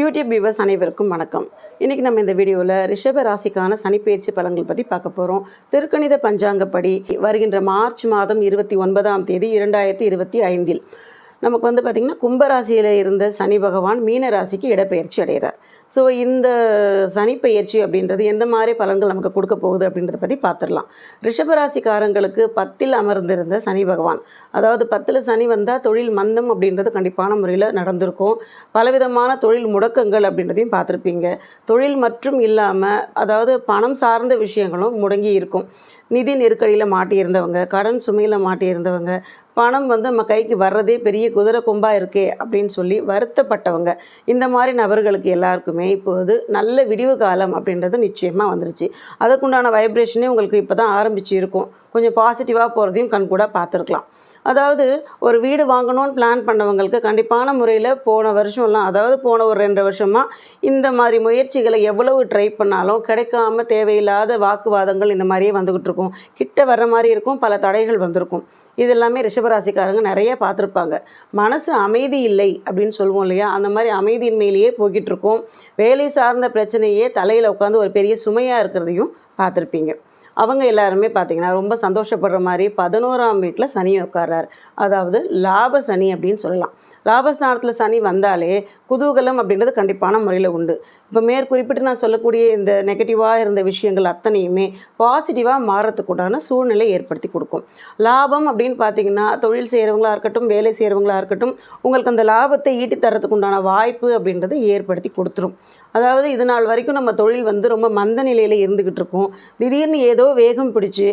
YouTube viewers அனைவருக்கும் வணக்கம். இன்றைக்கி நம்ம இந்த வீடியோவில் ரிஷப ராசிக்கான சனிப்பெயர்ச்சி பலன்கள் பற்றி பார்க்க போகிறோம் திருக்கணித பஞ்சாங்கப்படி வருகின்ற மார்ச் மாதம் இருபத்தி ஒன்பதாம் தேதி இரண்டாயிரத்தி இருபத்தி ஐந்தில். நமக்கு வந்து பார்த்திங்கன்னா கும்பராசியில் இருந்த சனி பகவான் மீன ராசிக்கு இடப்பெயர்ச்சி அடைகிறார். ஸோ இந்த சனிப்பெயர்ச்சி அப்படின்றது எந்த மாதிரி பலன்கள் நமக்கு கொடுக்க போகுது அப்படின்றத பற்றி பார்த்துடலாம் ரிஷபராசிக்காரங்களுக்கு பத்தில் அமர்ந்திருந்த சனி பகவான். அதாவது பத்தில் சனி வந்தால் தொழில் மந்தம் அப்படின்றது கண்டிப்பான முறையில் நடந்திருக்கும். பலவிதமான தொழில் முடக்கங்கள் அப்படின்றதையும் பார்த்துருப்பீங்க தொழில் மற்றும் இல்லாமல் அதாவது பணம் சார்ந்த விஷயங்களும் முடங்கி இருக்கும். நிதி நெருக்கடியில் மாட்டியிருந்தவங்க கடன் சுமையில் மாட்டியிருந்தவங்க பணம் வந்து நம்ம கைக்கு வர்றதே பெரிய குதிரை கொம்பாக இருக்கே அப்படின்னு சொல்லி வருத்தப்பட்டவங்க. இந்த மாதிரி நபர்களுக்கு எல்லாருக்குமே இப்போது நல்ல விடிவு காலம் அப்படின்றது நிச்சயமாக வந்துருச்சு. அதுக்குண்டான வைப்ரேஷனே உங்களுக்கு இப்போ தான் ஆரம்பிச்சு இருக்கும். கொஞ்சம் பாசிட்டிவாக போகிறதையும் கண்கூட பார்த்துருக்கலாம். அதாவது ஒரு வீடு வாங்கணும்னு பிளான் பண்ணவங்களுக்கு கண்டிப்பான முறையில் போன வருஷம்லாம் அதாவது போன ஒரு ரெண்டு வருஷமாக இந்த மாதிரி முயற்சிகளை எவ்வளவு ட்ரை பண்ணாலும் கிடைக்காம தேவையில்லாத வாக்குவாதங்கள் இந்த மாதிரியே வந்துக்கிட்டு இருக்கும். கிட்ட வர்ற மாதிரி இருக்கும் பல தடைகள் வந்திருக்கும். இது எல்லாமே ரிஷபராசிக்காரங்க நிறைய பார்த்துருப்பாங்க. மனசு அமைதி இல்லை அப்படின்னு சொல்லுவோம் இல்லையா? அந்த மாதிரி அமைதியின்மையிலேயே போய்கிட்டு இருக்கும். வேலை சார்ந்த பிரச்சனையே தலையில் உட்காந்து ஒரு பெரிய சுமையாக இருக்கிறதையும் பார்த்துருப்பீங்க. அவங்க எல்லாருமே பார்த்தீங்கன்னா ரொம்ப சந்தோஷப்படுற மாதிரி பதினோராம் வீட்டில் சனி உட்கார்றார். அதாவது லாப சனி அப்படின்னு சொல்லலாம். லாபஸ்தானத்தில் சனி வந்தாலே குதூகலம் அப்படின்றது கண்டிப்பான முறையில் உண்டு. இப்போ மேற்குறிப்பிட்டு நான் சொல்லக்கூடிய இந்த நெகட்டிவாக இருந்த விஷயங்கள் அத்தனையுமே பாசிட்டிவாக மாறத்துக்குண்டான சூழ்நிலை ஏற்படுத்தி கொடுக்கும். லாபம் அப்படின்னு பார்த்தீங்கன்னா தொழில் செய்கிறவங்களா இருக்கட்டும் வேலை செய்கிறவங்களா இருக்கட்டும் உங்களுக்கு அந்த லாபத்தை ஈட்டி தரத்துக்கு உண்டான வாய்ப்பு அப்படின்றத ஏற்படுத்தி கொடுத்துரும். அதாவது இது நாள் வரைக்கும் நம்ம தொழில் வந்து ரொம்ப மந்த நிலையில் இருந்துக்கிட்டு இருக்கோம். திடீர்னு ஏதோ வேகம் பிடிச்சி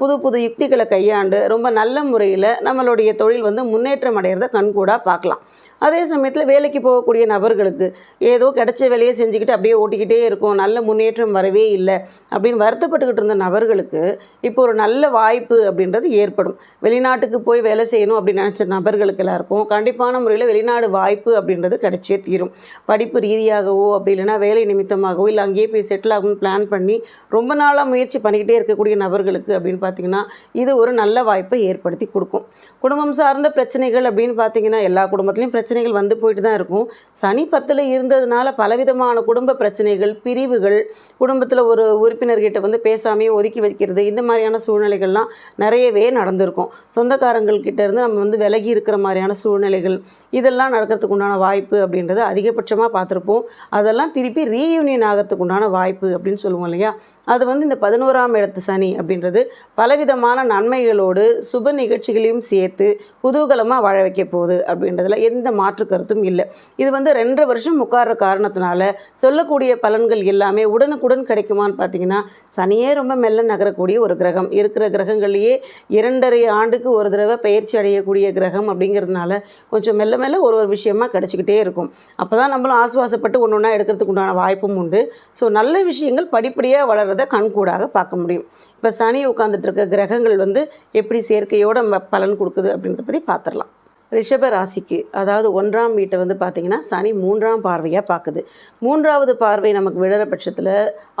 புது புது யுக்திகளை கையாண்டு ரொம்ப நல்ல முறையில் நம்மளுடைய தொழில் வந்து முன்னேற்றம் அடைகிறத கண்கூடாக பார்க்கலாம். அதே சமயத்தில் வேலைக்கு போகக்கூடிய நபர்களுக்கு ஏதோ கிடைச்ச வேலையை செஞ்சுக்கிட்டு அப்படியே ஓட்டிக்கிட்டே இருக்கும் நல்ல முன்னேற்றம் வரவே இல்லை அப்படின்னு வருத்தப்பட்டுக்கிட்டு இருந்த நபர்களுக்கு இப்போ ஒரு நல்ல வாய்ப்பு அப்படின்றது ஏற்படும். வெளிநாட்டுக்கு போய் வேலை செய்யணும் அப்படின்னு நினச்ச நபர்களுக்கு எல்லாருக்கும் கண்டிப்பான முறையில் வெளிநாடு வாய்ப்பு அப்படின்றது கிடைச்சே தீரும். படிப்பு ரீதியாகவோ அப்படி இல்லைன்னா வேலை நிமித்தமாகவோ இல்லை அங்கேயே போய் செட்டில் ஆகணும்னு பிளான் பண்ணி ரொம்ப நாளாக முயற்சி பண்ணிக்கிட்டே இருக்கக்கூடிய நபர்களுக்கு அப்படின்னு பார்த்தீங்கன்னா இது ஒரு நல்ல வாய்ப்பை ஏற்படுத்தி கொடுக்கும். குடும்பம் சார்ந்த பிரச்சனைகள் அப்படின்னு பார்த்தீங்கன்னா எல்லா குடும்பத்துலேயும் பிரச்சனைகள் வந்து போயிட்டு தான் இருக்கும். சனி பத்தில் இருந்ததுனால பலவிதமான குடும்ப பிரச்சனைகள் பிரிவுகள் குடும்பத்தில் ஒரு உறுப்பினர்கிட்ட வந்து பேசாமையே ஒதுக்கி வைக்கிறது இந்த மாதிரியான சூழ்நிலைகள்லாம் நிறையவே நடந்திருக்கும். சொந்தக்காரங்கள்கிட்ட இருந்து நம்ம வந்து விலகி இருக்கிற மாதிரியான சூழ்நிலைகள் இதெல்லாம் நடக்கிறதுக்கு உண்டான வாய்ப்பு அப்படின்றது அதிகபட்சமாக பார்த்துருப்போம். அதெல்லாம் திருப்பி ரீயூனியன் ஆகிறதுக்கு உண்டான வாய்ப்பு அப்படின்னு சொல்லுவோம் இல்லையா? அது வந்து இந்த பதினோராம் இடத்து சனி அப்படின்றது பலவிதமான நன்மைகளோடு சுப நிகழ்ச்சிகளையும் சேர்த்து குதூகலமாக வாழ வைக்க போகுது அப்படின்றதுல எந்த மாற்று கருத்தும் இல்லை. இது வந்து ரெண்டரை வருஷம் உட்கார்ற காரணத்தினால சொல்லக்கூடிய பலன்கள் எல்லாமே உடனுக்குடன் கிடைக்குமான்னு பார்த்தீங்கன்னா சனியே ரொம்ப மெல்ல நகரக்கூடிய ஒரு கிரகம். இருக்கிற கிரகங்கள்லேயே இரண்டரை ஆண்டுக்கு ஒரு தடவை பயிற்சி அடையக்கூடிய கிரகம் அப்படிங்கிறதுனால கொஞ்சம் மெல்ல மெல்ல ஒரு ஒரு விஷயமா கிடச்சிக்கிட்டே இருக்கும். அப்போ தான் நம்மளும் ஆசுவாசப்பட்டு ஒன்று ஒன்றா எடுக்கிறதுக்கு உண்டான வாய்ப்பும் உண்டு. ஸோ நல்ல விஷயங்கள் படிப்படியாக வளர்கிறத கண்கூடாக பார்க்க முடியும். இப்போ சனி உட்காந்துட்டு இருக்க கிரகங்கள் வந்து எப்படி சேர்க்கையோட பலன் கொடுக்குது அப்படின்றத பற்றி பார்த்துடலாம் ரிஷப ராசிக்கு அதாவது ஒன்றாம் வீட்டை வந்து பார்த்திங்கன்னா சனி மூன்றாம் பார்வையாக பார்க்குது. மூன்றாவது பார்வை நமக்கு விழற பட்சத்தில்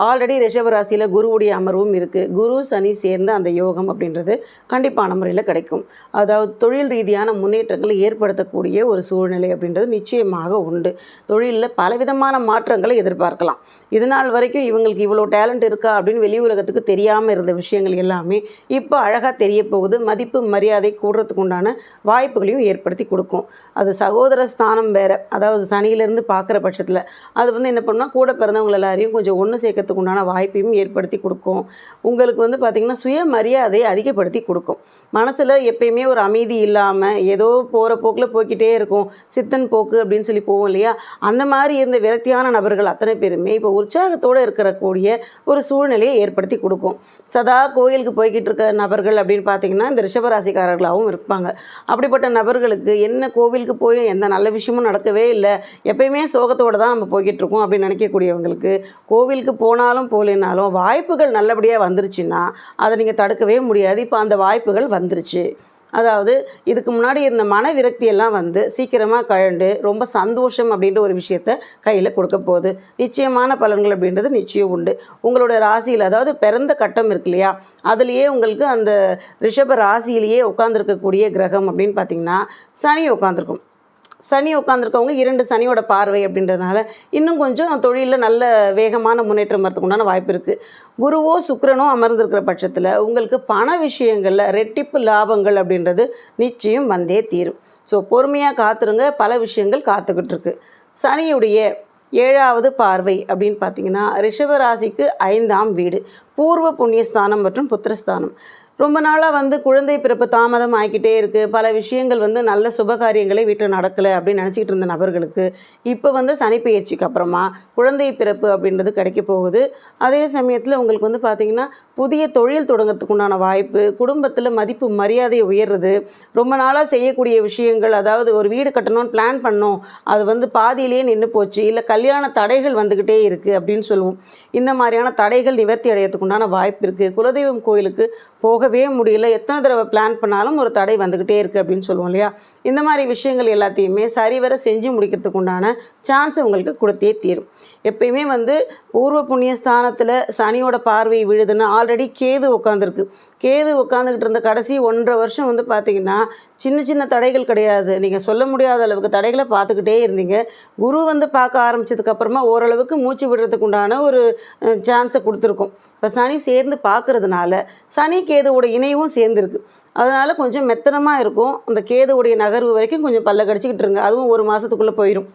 ஆல்ரெடி ரிஷப ராசியில் குருவுடைய அமர்வும் இருக்குது குரு சனி சேர்ந்த அந்த யோகம் அப்படின்றது கண்டிப்பான முறையில் கிடைக்கும். அதாவது தொழில் ரீதியான முன்னேற்றங்களை ஏற்படுத்தக்கூடிய ஒரு சூழ்நிலை அப்படின்றது நிச்சயமாக உண்டு. தொழிலில் பலவிதமான மாற்றங்களை எதிர்பார்க்கலாம். இதனால் வரைக்கும் இவங்களுக்கு இவ்வளோ டேலண்ட் இருக்கா அப்படின்னு வெளி உலகத்துக்கு தெரியாமல் இருந்த விஷயங்கள் எல்லாமே இப்போ அழகாக தெரிய போகுது. மதிப்பு மரியாதை கூடுறதுக்கு உண்டான வாய்ப்புகளையும் ஏற்படுத்தி கொடுக்கும். அது சகோதர ஸ்தானம் வேறு. அதாவது சனியிலேருந்து பார்க்குற பட்சத்தில் அது வந்து என்ன பண்ணால் கூட பிறந்தவங்க எல்லாரையும் கொஞ்சம் ஒன்று சேர்க்கறதுக்கு உண்டான வாய்ப்பையும் ஏற்படுத்தி கொடுக்கும். உங்களுக்கு வந்து பார்த்திங்கன்னா சுயமரியாதையை அதிகப்படுத்தி கொடுக்கும். மனசில் எப்பயுமே ஒரு அமைதி இல்லாமல் ஏதோ போகிற போக்கில் போய்க்கிட்டே இருக்கும். சித்தன் போக்கு அப்படின்னு சொல்லி போவோம் இல்லையா? அந்த மாதிரி இருந்த விரக்தியான நபர்கள் அத்தனை பேருமே இப்போ உற்சாகத்தோடு இருக்கக்கூடிய ஒரு சூழ்நிலையை ஏற்படுத்தி கொடுக்கும். சதா கோயிலுக்கு போய்கிட்டு இருக்க நபர்கள் அப்படின்னு பார்த்தீங்கன்னா இந்த ரிஷபராசிக்காரர்களாகவும் இருப்பாங்க. அப்படிப்பட்ட நபர்கள் நண்பர்களுக்கு என்ன கோவிலுக்கு போய் எந்த நல்ல விஷயமும் நடக்கவே இல்லை. எப்பயுமே சோகத்தோடு தான் நம்ம போய்கிட்டு இருக்கோம் அப்படின்னு நினைக்கக்கூடியவங்களுக்கு கோவிலுக்கு போனாலும் போகலைனாலும் வாய்ப்புகள் நல்லபடியாக வந்துருச்சுன்னா அதை நீங்கள் தடுக்கவே முடியாது. இப்போ அந்த வாய்ப்புகள் வந்துருச்சு. அதாவது இதுக்கு முன்னாடி இருந்த மன விரக்தி எல்லாம் வந்து சீக்கிரமாக கழண்டு ரொம்ப சந்தோஷம் அப்படின்ற ஒரு விஷயத்த கையில் கொடுக்க போகுது. நிச்சயமான பலன்கள் அப்படின்றது நிச்சயம் உண்டு. உங்களோட ராசியில் அதாவது பிறந்த கட்டம் இருக்கு இல்லையா? அதுலேயே உங்களுக்கு அந்த ரிஷப ராசியிலேயே உட்காந்துருக்கக்கூடிய கிரகம் அப்படின்னு பார்த்தீங்கன்னா சனி உட்காந்துருக்கும் சனி உட்காந்துருக்கவங்க இரண்டு சனியோட பார்வை அப்படின்றதுனால இன்னும் கொஞ்சம் தொழிலில் நல்ல வேகமான முன்னேற்றம் வரதுக்கு உண்டான வாய்ப்பு இருக்குது குருவோ சுக்கரனோ அமர்ந்திருக்கிற பட்சத்தில் உங்களுக்கு பண விஷயங்களில் ரெட்டிப்பு லாபங்கள் அப்படின்றது நிச்சயம் வந்தே தீரும். ஸோ பொறுமையாக காத்துருங்க. பல விஷயங்கள் காத்துக்கிட்டு இருக்கு. சனியுடைய ஏழாவது பார்வை அப்படின்னு பார்த்தீங்கன்னா ரிஷபராசிக்கு ஐந்தாம் வீடு. பூர்வ புண்ணியஸ்தானம் மற்றும் புத்திரஸ்தானம். ரொம்ப நாளாக வந்து குழந்தை பிறப்பு தாமதம் ஆகிக்கிட்டே இருக்குது பல விஷயங்கள் வந்து நல்ல சுபகாரியங்களே வீட்டில் நடக்கலை அப்படின்னு நினச்சிக்கிட்டு இருந்த நபர்களுக்கு இப்போ வந்து சனிப்பெயர்ச்சிக்கு அப்புறமா குழந்தை பிறப்பு அப்படின்றது கிடைக்க போகுது. அதே சமயத்தில் உங்களுக்கு வந்து பார்த்திங்கன்னா புதிய தொழில் தொடங்கிறதுக்கு உண்டான வாய்ப்பு குடும்பத்தில் மதிப்பு மரியாதை உயர்றது ரொம்ப நாளாக செய்யக்கூடிய விஷயங்கள் அதாவது ஒரு வீடு கட்டணும்னு பிளான் பண்ணோம் அது வந்து பாதியிலேயே நின்று போச்சு இல்லை கல்யாண தடைகள் வந்துக்கிட்டே இருக்குது அப்படின்னு சொல்லுவோம். இந்த மாதிரியான தடைகள் நிவர்த்தி அடையறதுக்கு உண்டான வாய்ப்பு இருக்குது குலதெய்வம் கோயிலுக்கு போக போகவே முடியல. எத்தனை தடவை பிளான் பண்ணாலும் ஒரு தடை வந்துக்கிட்டே இருக்குது அப்படின்னு சொல்லுவோம் இல்லையா? இந்த மாதிரி விஷயங்கள் எல்லாத்தையுமே சரிவர செஞ்சு முடிக்கிறதுக்கு உண்டான சான்ஸ் உங்களுக்கு கொடுத்தே தீரும். எப்பயுமே வந்து பூர்வ புண்ணிய ஸ்தானத்தில் சனியோட பார்வை விழுதுன்னு ஆல்ரெடி கேது உட்காந்துருக்கு கேது உட்காந்துக்கிட்டு இருந்த கடைசி ஒன்றரை வருஷம் வந்து பார்த்திங்கன்னா சின்ன சின்ன தடைகள் கிடையாது. நீங்கள் சொல்ல முடியாத அளவுக்கு தடைகளை பார்த்துக்கிட்டே இருந்தீங்க. குரு வந்து பார்க்க ஆரம்பிச்சதுக்கப்புறமா ஓரளவுக்கு மூச்சு விடுறதுக்கு உண்டான ஒரு சான்ஸை கொடுத்துருக்கோம். இப்போ சனி சேர்ந்து பார்க்குறதுனால சனி கேதுவோட இணைவும் சேர்ந்துருக்கு. அதனால் கொஞ்சம் மெத்தனமாக இருக்கும். அந்த கேதுவுடைய நகர்வு வரைக்கும் கொஞ்சம் பல்ல கடிச்சிக்கிட்டு இருங்க. அதுவும் ஒரு மாதத்துக்குள்ளே போயிடும்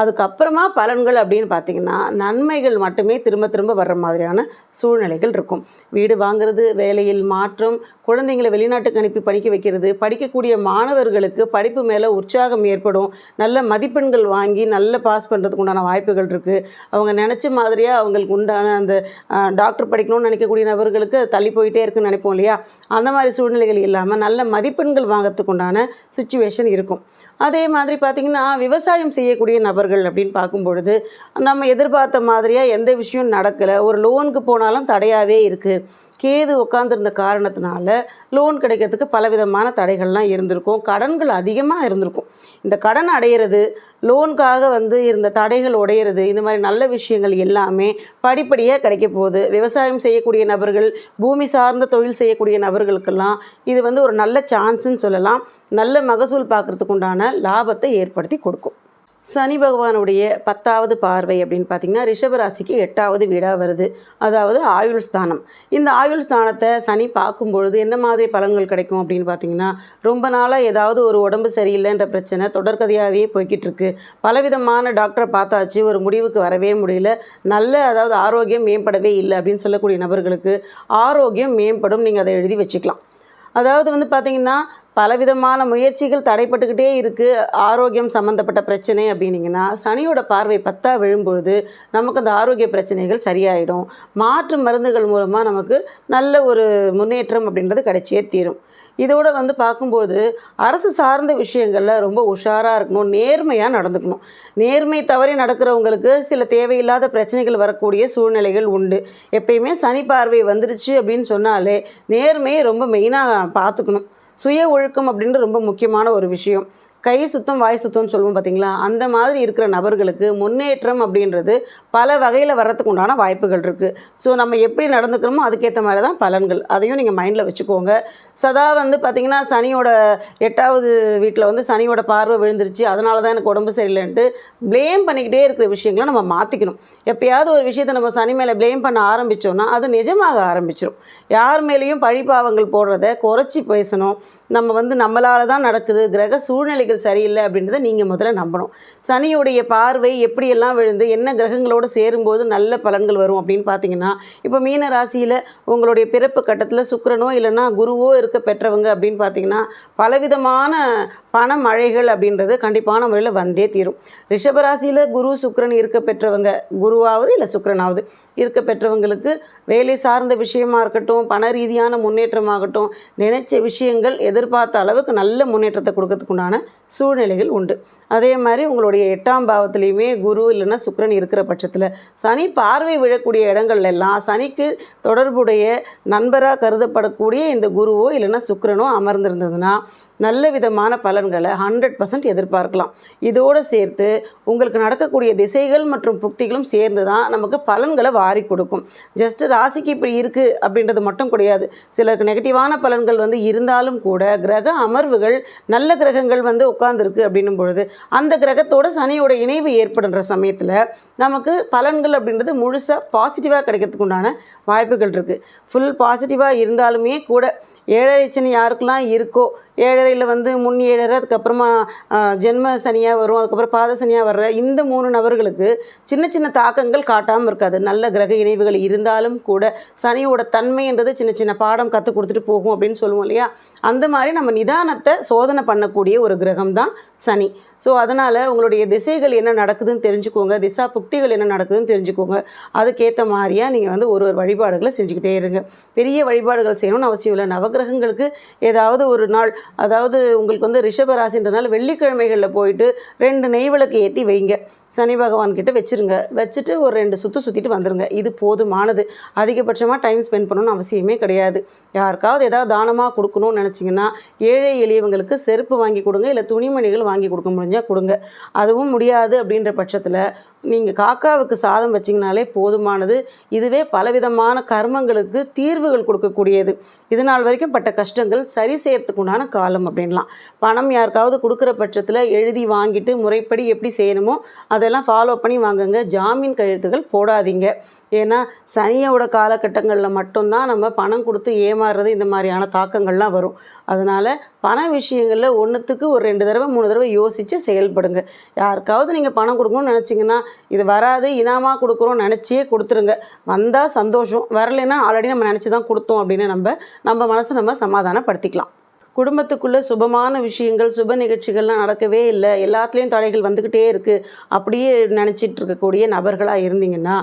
அதுக்கப்புறமா பலன்கள் அப்படின்னு பார்த்தீங்கன்னா நன்மைகள் மட்டுமே திரும்ப திரும்ப வர்ற மாதிரியான சூழ்நிலைகள் இருக்கும். வீடு வாங்குறது வேலையில் மாற்றம் குழந்தைங்களை வெளிநாட்டுக்கு அனுப்பி படிக்க வைக்கிறது படிக்கக்கூடிய மாணவர்களுக்கு படிப்பு மேலே உற்சாகம் ஏற்படும். நல்ல மதிப்பெண்கள் வாங்கி நல்ல பாஸ் பண்ணுறதுக்கு உண்டான வாய்ப்புகள் இருக்குது அவங்க நினச்ச மாதிரியாக அவங்களுக்கு உண்டான அந்த டாக்டர் படிக்கணும்னு நினைக்கக்கூடிய நபர்களுக்கு தள்ளி போயிட்டே இருக்குன்னு நினைப்போம் இல்லையா? அந்த மாதிரி சூழ்நிலைகள் இல்லாமல் நல்ல மதிப்பெண்கள் வாங்கிறதுக்கு உண்டான சுச்சுவேஷன் இருக்கும். அதே மாதிரி பார்த்திங்கன்னா விவசாயம் செய்யக்கூடிய நபர்கள் அப்படின்னு பார்க்கும் பொழுது நம்ம எதிர்பார்த்த மாதிரியாக எந்த விஷயம் நடக்கலை. ஒரு லோனுக்கு போனாலும் தடையாகவே இருக்குது கேது உட்காந்துருந்த காரணத்தினால லோன் கிடைக்கிறதுக்கு பலவிதமான தடைகள்லாம் இருந்திருக்கும். கடன்கள் அதிகமாக இருந்திருக்கும். இந்த கடன் அடையிறது லோனுக்காக வந்து இருந்த தடைகள் உடையிறது இந்த மாதிரி நல்ல விஷயங்கள் எல்லாமே படிப்படியாக கிடைக்க போகுது. விவசாயம் செய்யக்கூடிய நபர்கள் பூமி சார்ந்த தொழில் செய்யக்கூடிய நபர்களுக்கெல்லாம் இது வந்து ஒரு நல்ல சான்ஸுன்னு சொல்லலாம். நல்ல மகசூல் பார்க்குறதுக்கு உண்டான லாபத்தை ஏற்படுத்தி கொடுக்கும். சனி பகவானுடைய பத்தாவது பார்வை அப்படின்னு பார்த்தீங்கன்னா ரிஷபராசிக்கு எட்டாவது வீடாக வருது. அதாவது ஆயுள் ஸ்தானம். இந்த ஆயுள் ஸ்தானத்தை சனி பார்க்கும் பொழுது என்ன மாதிரி பலன்கள் கிடைக்கும் அப்படின்னு பார்த்தீங்கன்னா ரொம்ப நாளாக ஏதாவது ஒரு உடம்பு சரியில்லைன்ற பிரச்சனை தொடர்கதையாகவே போய்கிட்டு இருக்கு. பலவிதமான டாக்டரை பார்த்தாச்சு ஒரு முடிவுக்கு வரவே முடியல. நல்ல அதாவது ஆரோக்கியம் மேம்படவே இல்லை அப்படின்னு சொல்லக்கூடிய நபர்களுக்கு ஆரோக்கியம் மேம்படும். நீங்கள் அதை எழுதி வச்சுக்கலாம். அதாவது வந்து பார்த்திங்கன்னா பலவிதமான முயற்சிகள் தடைப்பட்டுக்கிட்டே இருக்குது ஆரோக்கியம் சம்மந்தப்பட்ட பிரச்சனை அப்படின்னீங்கன்னா சனியோட பார்வை பத்தா விழும்பொழுது நமக்கு அந்த ஆரோக்கிய பிரச்சனைகள் சரியாயிடும். மாற்று மருந்துகள் மூலமாக நமக்கு நல்ல ஒரு முன்னேற்றம் அப்படின்றது கிடைச்சியே தீரும். இதோட வந்து பார்க்கும்போது அரசு சார்ந்த விஷயங்களில் ரொம்ப உஷாராக இருக்கணும் நேர்மையாக நடந்துக்கணும். நேர்மை தவறி நடக்கிறவங்களுக்கு சில தேவையில்லாத பிரச்சனைகள் வரக்கூடிய சூழ்நிலைகள் உண்டு. எப்பயுமே சனி பார்வை வந்துருச்சு அப்படின்னு சொன்னாலே நேர்மையை ரொம்ப மெயினாக பார்த்துக்கணும். சுய ஒழுக்கம் அப்படின்றது ரொம்ப முக்கியமான ஒரு விஷயம். கை சுத்தம் வாய் சுத்தம்னு சொல்லுவோம் பார்த்தீங்களா அந்த மாதிரி இருக்கிற நபர்களுக்கு முன்னேற்றம் அப்படின்றது பல வகையில் வர்றதுக்கு உண்டான வாய்ப்புகள் இருக்குது ஸோ நம்ம எப்படி நடந்துக்கிறோமோ அதுக்கேற்ற மாதிரி தான் பலன்கள். அதையும் நீங்கள் மைண்டில் வச்சுக்கோங்க. சதா வந்து பார்த்திங்கன்னா சனியோட எட்டாவது வீட்டில் வந்து சனியோட பார்வை விழுந்துருச்சு. அதனால தான் எனக்கு உடம்பு சரியில்லைன்ட்டு ப்ளேம் பண்ணிக்கிட்டே இருக்கிற விஷயங்களை நம்ம மாற்றிக்கணும் எப்பயாவது ஒரு விஷயத்தை நம்ம சனி மேலே ப்ளேம் பண்ண ஆரம்பித்தோன்னா அது நிஜமாக ஆரம்பிச்சிடும் யார் மேலேயும் பழிப்பாவங்கள் போடுறத குறைச்சி பேசணும். நம்ம வந்து நம்மளால தான் நடக்குது கிரக சூழ்நிலைகள் சரியில்லை அப்படின்றத நீங்கள் முதல்ல நம்பணும். சனியுடைய பார்வை எப்படியெல்லாம் விழுந்து என்ன கிரகங்களோடு சேரும்போது நல்ல பலன்கள் வரும் அப்படின்னு பார்த்தீங்கன்னா இப்போ மீன ராசியில் உங்களுடைய பிறப்பு கட்டத்தில் சுக்கிரனோ இல்லைன்னா குருவோ இருக்க பெற்றவங்க அப்படின்னு பார்த்தீங்கன்னா பலவிதமான பண மழைகள் அப்படின்றது கண்டிப்பான முறையில் வந்தே தீரும். ரிஷபராசியில் குரு சுக்கரன் இருக்க பெற்றவங்க குருவாவது இல்லை சுக்கரனாவது இருக்க பெற்றவங்களுக்கு வேலை சார்ந்த விஷயமா இருக்கட்டும் பண ரீதியான முன்னேற்றமாகட்டும் நினைச்ச விஷயங்கள் எதிர்பார்த்த அளவுக்கு நல்ல முன்னேற்றத்தை கொடுக்கறதுக்குண்டான சூழ்நிலைகள் உண்டு. அதே மாதிரி உங்களுடைய எட்டாம் பாவத்துலேயுமே குரு இல்லைன்னா சுக்கரன் இருக்கிற பட்சத்தில் சனி பார்வை விழக்கூடிய இடங்கள்ல எல்லாம் சனிக்கு தொடர்புடைய நண்பராக கருதப்படக்கூடிய இந்த குருவோ இல்லைன்னா சுக்கிரனோ அமர்ந்திருந்ததுன்னா நல்ல விதமான பலன்களை ஹண்ட்ரட் பர்சன்ட் எதிர்பார்க்கலாம். இதோடு சேர்த்து உங்களுக்கு நடக்கக்கூடிய திசைகள் மற்றும் புக்திகளும் சேர்ந்து தான் நமக்கு பலன்களை வாரி கொடுக்கும். ஜஸ்ட் ராசிக்கு இப்படி இருக்குது அப்படின்றது மட்டும் கிடையாது. சிலருக்கு நெகட்டிவான பலன்கள் வந்து இருந்தாலும் கூட கிரக அமர்வுகள் நல்ல கிரகங்கள் வந்து உட்கார்ந்துருக்கு அப்படின்னும் பொழுது அந்த கிரகத்தோட சனியோட இணைவு ஏற்படுற சமயத்தில் நமக்கு பலன்கள் அப்படின்றது முழுசாக பாசிட்டிவாக கிடைக்கிறதுக்கு உண்டான வாய்ப்புகள் இருக்குது ஃபுல் பாசிட்டிவாக இருந்தாலுமே கூட ஏழரை சனி யாருக்கெல்லாம் இருக்கோ ஏழரையில் வந்து முன் ஏழரை அதுக்கப்புறமா ஜென்ம சனியாக வரும் அதுக்கப்புறம் பாத சனியாக வர்ற இந்த மூணு நபர்களுக்கு சின்ன சின்ன தாக்கங்கள் காட்டாமல் இருக்காது. நல்ல கிரக இணைவுகள் இருந்தாலும் கூட சனியோட தன்மைன்றது சின்ன சின்ன பாடம் கற்றுக் கொடுத்துட்டு போகும் அப்படின்னு சொல்லுவோம் இல்லையா? அந்த மாதிரி நம்ம நிதானத்தை சோதனை பண்ணக்கூடிய ஒரு கிரகம் தான் சனி. ஸோ அதனால் உங்களுடைய திசைகள் என்ன நடக்குதுன்னு தெரிஞ்சுக்கோங்க. திசா புக்திகள் என்ன நடக்குதுன்னு தெரிஞ்சுக்கோங்க. அதுக்கேற்ற மாதிரியா நீங்கள் வந்து ஒரு ஒரு வழிபாடுகளை செஞ்சுக்கிட்டே இருங்க. பெரிய வழிபாடுகள் செய்யணும்னு அவசியம் இல்லை. நவகிரகங்களுக்கு ஏதாவது ஒரு நாள் அதாவது உங்களுக்கு வந்து ரிஷபராசின்றனால வெள்ளிக்கிழமைகளில் போயிட்டு ரெண்டு நெய் விளக்கு ஏற்றி வைங்க. சனி பகவான் கிட்ட வச்சிருங்க. வச்சுட்டு ஒரு ரெண்டு சுற்று சுற்றிட்டு வந்துருங்க. இது போதுமானது. அதிகபட்சமாக டைம் ஸ்பெண்ட் பண்ணணும்னு அவசியமே கிடையாது. யாருக்காவது ஏதாவது தானமாக கொடுக்கணும்னு நினச்சிங்கன்னா ஏழை எளியவங்களுக்கு செருப்பு வாங்கி கொடுங்க. இல்லை துணிமணிகள் வாங்கி கொடுக்க முடிஞ்சால் கொடுங்க. அதுவும் முடியாது அப்படின்ற பட்சத்தில் நீங்கள் காக்காவுக்கு சாதம் வச்சிங்கனாலே போதுமானது. இதுவே பலவிதமான கர்மங்களுக்கு தீர்வுகள் கொடுக்கக்கூடியது. இது நாள் வரைக்கும் பட்ட கஷ்டங்கள் சரி செய்யறதுக்குண்டான காலம் அப்படின்லாம். பணம் யாருக்காவது கொடுக்குற பட்சத்தில் எழுதி வாங்கிட்டு முறைப்படி எப்படி செய்யணுமோ அதெல்லாம் ஃபாலோ பண்ணி வாங்குங்க. ஜாமீன் கையெழுத்துகள் போடாதீங்க. ஏன்னா சனியோட காலகட்டங்களில் மட்டும்தான் நம்ம பணம் கொடுத்து ஏமாறுறது இந்த மாதிரியான தாக்கங்கள்லாம் வரும். அதனால் பண விஷயங்களில் ஒன்றுத்துக்கு ஒரு ரெண்டு தடவை மூணு தடவை யோசித்து செயல்படுங்க. யாருக்காவது நீங்கள் பணம் கொடுக்கணும்னு நினச்சிங்கன்னா இது வராது இனாமாக கொடுக்குறோம் நினச்சியே கொடுத்துருங்க. வந்தால் சந்தோஷம். வரலைன்னா ஆல்ரெடி நம்ம நினச்சி தான் கொடுத்தோம் அப்படின்னு நம்ம நம்ம மனசை நம்ம சமாதானப்படுத்திக்கலாம். குடும்பத்துக்குள்ளே சுபமான விஷயங்கள் சுப நிகழ்ச்சிகள்லாம் நடக்கவே இல்லை. எல்லாத்துலேயும் தடைகள் வந்துக்கிட்டே இருக்குது அப்படியே நினச்சிட்டு இருக்கக்கூடிய நபர்களாக இருந்தீங்கன்னா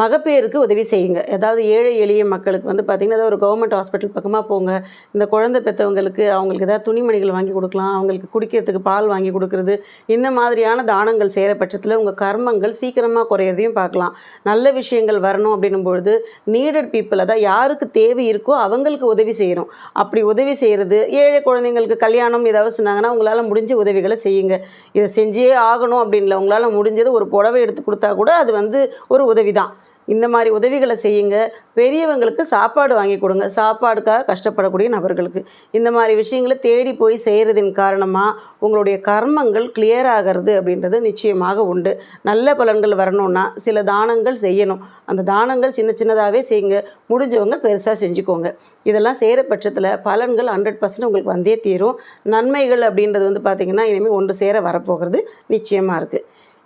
மகப்பேருக்கு உதவி செய்யுங்க. ஏதாவது ஏழை எளிய மக்களுக்கு வந்து பார்த்திங்கன்னா ஒரு கவர்மெண்ட் ஹாஸ்பிட்டல் பக்கமாக போங்க. இந்த குழந்தை பெற்றவங்களுக்கு அவங்களுக்கு ஏதாவது துணிமணிகள் வாங்கி கொடுக்கலாம். அவங்களுக்கு குடிக்கிறதுக்கு பால் வாங்கி கொடுக்குறது. இந்த மாதிரியான தானங்கள் செய்கிற பட்சத்தில் உங்கள் கர்மங்கள் சீக்கிரமாக குறையிறதையும் பார்க்கலாம். நல்ல விஷயங்கள் வரணும் அப்படின்னும் பொழுது நீடட் பீப்புள் அதாவது யாருக்கு தேவை இருக்கோ அவங்களுக்கு உதவி செய்யணும். அப்படி உதவி செய்கிறது ஏழை குழந்தைங்களுக்கு கல்யாணம் ஏதாவது சொன்னாங்கன்னா உங்களால் முடிஞ்ச உதவிகளை செய்யுங்க. இதை செஞ்சே ஆகணும் அப்படின்ல உங்களால் முடிஞ்சது ஒரு புடவை எடுத்து கொடுத்தா கூட அது வந்து ஒரு உதவி தான் இந்த மாதிரி உதவிகளை செய்யுங்க. பெரியவங்களுக்கு சாப்பாடு வாங்கி கொடுங்க. சாப்பாடுக்காக கஷ்டப்படக்கூடிய நபர்களுக்கு. இந்த மாதிரி விஷயங்களை தேடி போய் செய்கிறதின் காரணமாக உங்களுடைய கர்மங்கள் கிளியர் ஆகிறது அப்படின்றது நிச்சயமாக உண்டு. நல்ல பலன்கள் வரணும்னா சில தானங்கள் செய்யணும். அந்த தானங்கள் சின்ன சின்னதாகவே செய்யுங்க. முடிஞ்சவங்க பெருசாக செஞ்சுக்கோங்க. இதெல்லாம் செய்கிற பட்சத்தில் பலன்கள் ஹண்ட்ரட் பர்சன்ட் உங்களுக்கு வந்தே தீரும். நன்மைகள் அப்படின்றது வந்து பார்த்திங்கன்னா இனிமேல் ஒன்று சேர வரப்போகிறது நிச்சயமாக இருக்குது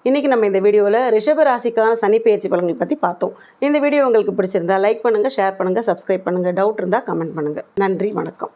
இன்றைக்கி நம்ம இந்த வீடியோவில் ரிஷபராசிக்கான சனி பயிற்சி பலன்கள் பற்றி பார்த்தோம். இந்த வீடியோ உங்களுக்கு பிடிச்சிருந்தா லைக் பண்ணுங்கள் ஷேர் பண்ணுங்கள் சப்ஸ்கிரைப் பண்ணுங்கள் டவுட் இருந்தால் கமெண்ட் பண்ணுங்கள் நன்றி வணக்கம்.